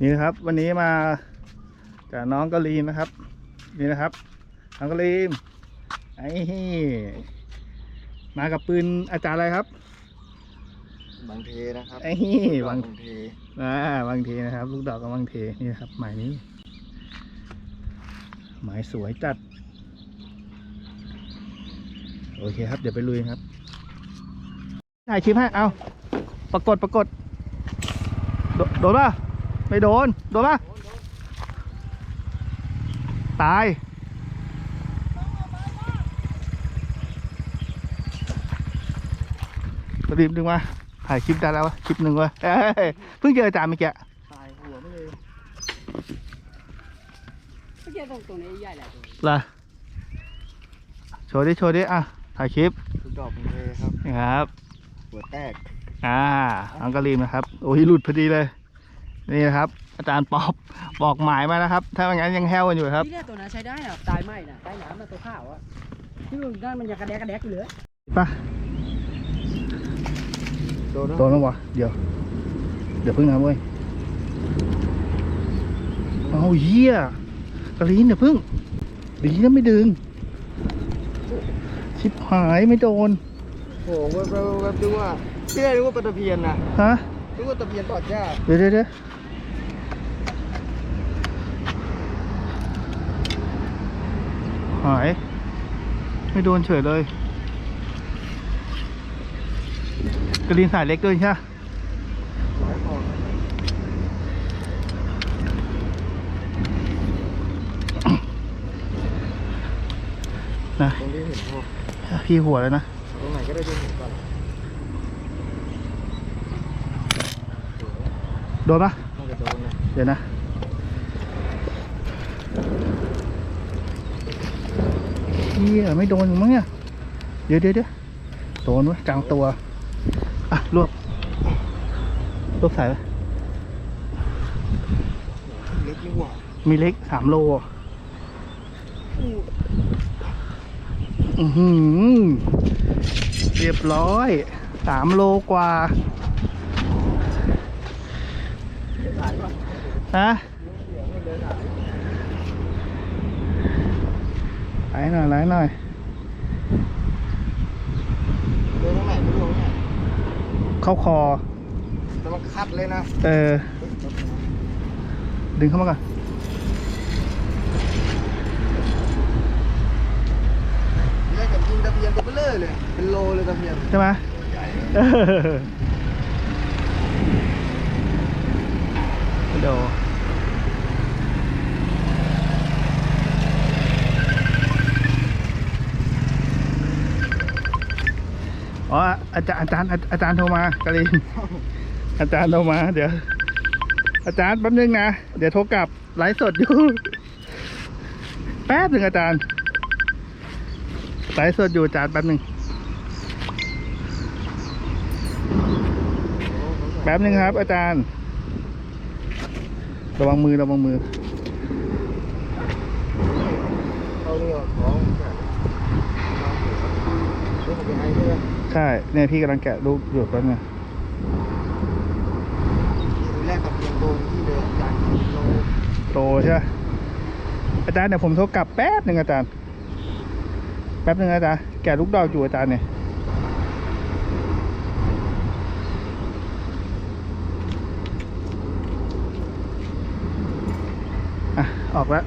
นี่นะครับ วันนี้มากับน้องกะลีนนะครับ นี่นะครับน้องกะลีนไอ้มากับปืนอาจารย์อะไรครับบางเทนะครับไอ้บางบางเทอ่าบางทีนะครับ ลูกดอกกับบางทีนี่นะครับหมายนี้ หมายสวยจัด โอเคครับ เดี๋ยวไปลุยครับถ่ายคลิปให้เอาปรากฏปรากฏโดโดนป่ะ ไม่โดน โดนป่ะตาย รีบดึงมาถ่ายคลิปได้แล้ววะคลิปหนึ่งวะเอ้ยเพิ่งเจออาจารย์เมื่อกี้ตายหัวไม่เลยไม่ใช่ตรงตรงนี้ใหญ่แหละตัวล่ะโชว์ดิโชว์ดิอะถ่ายคลิปลูกดอกบางเทครับนะครับ หัวแตก อ่าอังกะรีมนะครับ โอ้ยหลุดพอดีเลย นี่นะครับ อาจารย์ป๊อบบอกหมายมานะครับ ถ้าไม่งั้นยังแห้วกันอยู่ครับที่แรกตัวนั้นใช้ได้อะตายไหมน่ะใต้น้ำน่ะตัวข้าวอะที่มันนั่นมันยังกระแดกกระแดกอยู่เลยไป่ะโดนโดนแล้ววะเดี๋ยว เดี๋ยวพึ่งนะเว้ยเอาเหี้ยกระลีนเดี๋ยวพึ่งดีนะไม่ดึง ชิบหายไม่โดนโอ้โหแวบๆแวบๆดูว่าที่แรกนึกว่าปลาตะเพียนนะฮะ นึกว่าตะเพียนตอดหญ้าเดี๋ยวเดี๋ยวเดี๋ยวหาย ไม่โดนเฉยเลย กระลินสายเล็กด้วยใช่ไหมหลายคอนะตรงนี้เห็นพอพี่หัวแล้วนะ ตรงไหนก็ได้ดูเห็นก่อน โดนปะน่าจะโดนนะเดี๋ยวนะเฮียไม่โดนอยู่มั้งเนี่ยเดี๋ยวเดี๋ยวเดี๋ยวโดนวะกลางตัว อะรวบรวบสายไว้เล็กนี่หว่ามีเล็กสามโลอือหือเรียบร้อยสามโลกว่า ฮะไหลหน่อยไหลหน่อยโดนตรงไหนไม่รู้ตรงไหนเข้าคอ แต่มันคัดเลยนะเออ ดึงเข้ามาก่อนแรกกับยิงตะเพียนตัวเบลอเลย เป็นโลเลยตะเพียนใช่ไหมเออโด อ๋ออาจารย์อาจารย์อาจารย์โทรมากะลินอาจารย์โทรมาเดี๋ยว อาจารย์แป๊บนึงนะ เดี๋ยวโทรกลับไลฟ์สดอยู่ แป๊บหนึ่งอาจารย์ไลฟ์สดอยู่อาจารย์แป๊บหนึ่งแป๊บนึงครับ อาจารย์ ระวังมือระวังมือเอานี่ออกของแกะเรื่องของเป็นไอ้ ใช่ไหมใช่เนี่ยพี่กำลังแกะลูกอยู่แป๊บนึงทีแรกตะเพียนโดนที่เดินจากโลโตใช่ไหมอาจารย์เดี๋ยวผมโทรกลับแป๊บหนึ่งอาจารย์ แป๊บหนึ่งอาจารย์แกะลูกดอกอยู่อาจารย์เนี่ยอะออกแล้ว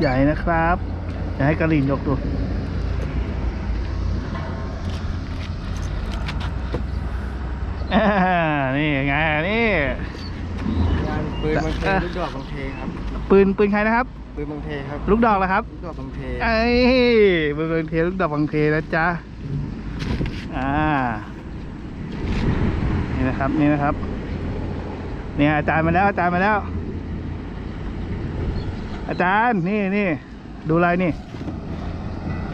ใหญ่นะครับอยากให้กระลินยกดูอ่านี่ไงนี่งานปืนบางเทลูกดอกบางเทครับ ปืนปืนใครนะครับ ปืนบางเทครับ ลูกดอกเหรอครับ ลูกดอกบางเทไอ้ปืนบางเทลูกดอกบางเทนะจ๊ะ อ่า นี่นะครับ นี่นะครับ เนี่ยอาจารย์มาแล้วอาจารย์มาแล้ว อาจารย์นี่นี่ดูอะไรนี่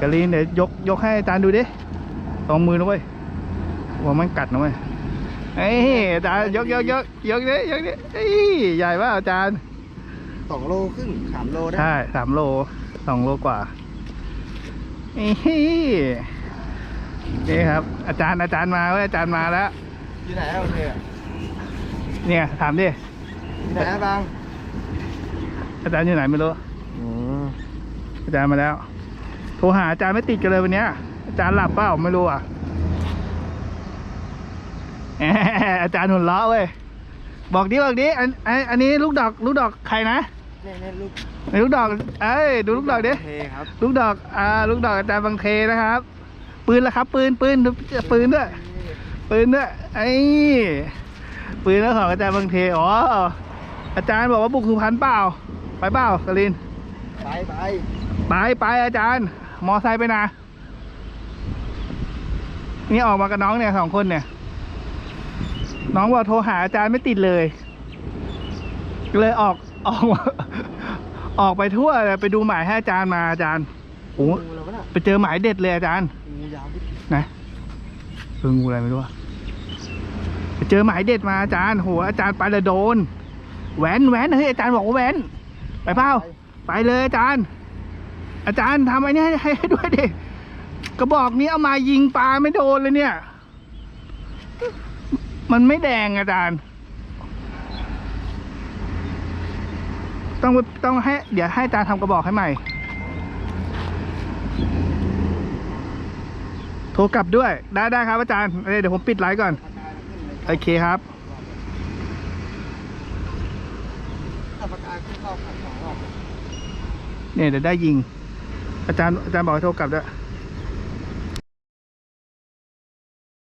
กะลีนเดี๋ยวยกยกให้อาจารย์ดูดิสองมือนะเว้ยว่ามันกัดนะเว้ยเอ้ยอาจารย์ยกยกยกยกดิยกดิเอ้ยใหญ่ป่ะอาจารย์สองโลครึ่งสามโลได้ใช่สามโลสองโลกว่าเอ้ยนี่ครับ อาจารย์อาจารย์มาเว้ยอาจารย์มาแล้วอยู่ไหนอะโอเคอะเนี่ยถามดิอยู่ไหนอะบาง อาจารย์อยู่ไหนไม่รู้อืมอาจารย์มาแล้ว โทรหาอาจารย์ไม่ติดกันเลยวันเนี้ยอาจารย์หลับเปล่าไม่รู้อะแหมอาจารย์หุ่นล้อเว้ยบอกดิบอกดิอันอันอันนี้ลูกดอก ลูกดอกใครนะเนี่ยเนี่ยลูกไหนลูกดอก เอ้ยดูลูกดอกดิเทครับลูกดอกอ่าลูกดอกอาจารย์บางเทนะครับ ปืนละครับ ปืนปืนดูปืนด้วยปืนด้วยไอ้ปืนแล้วของอาจารย์บางเทอ๋ออาจารย์บอกว่าบุกสุพรรณเปล่า ไปเปล่ากลิน ไปไปไปไปอาจารย์ มอไซค์ไปนะ นี่ออกมากับน้องเนี่ยสองคนเนี่ย น้องบอกโทรหาอาจารย์ไม่ติดเลยก็เลยออกออกมาออกไปทั่วเลยไปดูหมายให้อาจารย์มาอาจารย์โอ้งูแล้วะน่ะไปเจอหมายเด็ดเลยอาจารย์งูยาวที่ไหนเอองูอะไรไม่รู้อะไปเจอหมายเด็ดมาอาจารย์โหอาจารย์ไปเลยโดนแหวนแหวนเฮ้ยอาจารย์บอกว่าแหวน ไปเปล่าไปเลยอาจารย์ อาจารย์ทำไอ้นี่ให้ให้ด้วยดิกระบอกนี้เอามายิงปลาไม่โดนเลยเนี่ย มันไม่แดงอาจารย์ ต้องต้องให้ เดี๋ยวให้อาจารย์ทำกระบอกให้ใหม่ โทรกลับด้วย ได้ได้ครับอาจารย์เดี๋ยวผมปิดไลฟ์ก่อน โอเคครับถ้าปากกาขึ้นรอบขัดสองรอบ เนี่ยเดี๋ยวได้ยิง อาจารย์อาจารย์บอกให้โทรกลับด้วย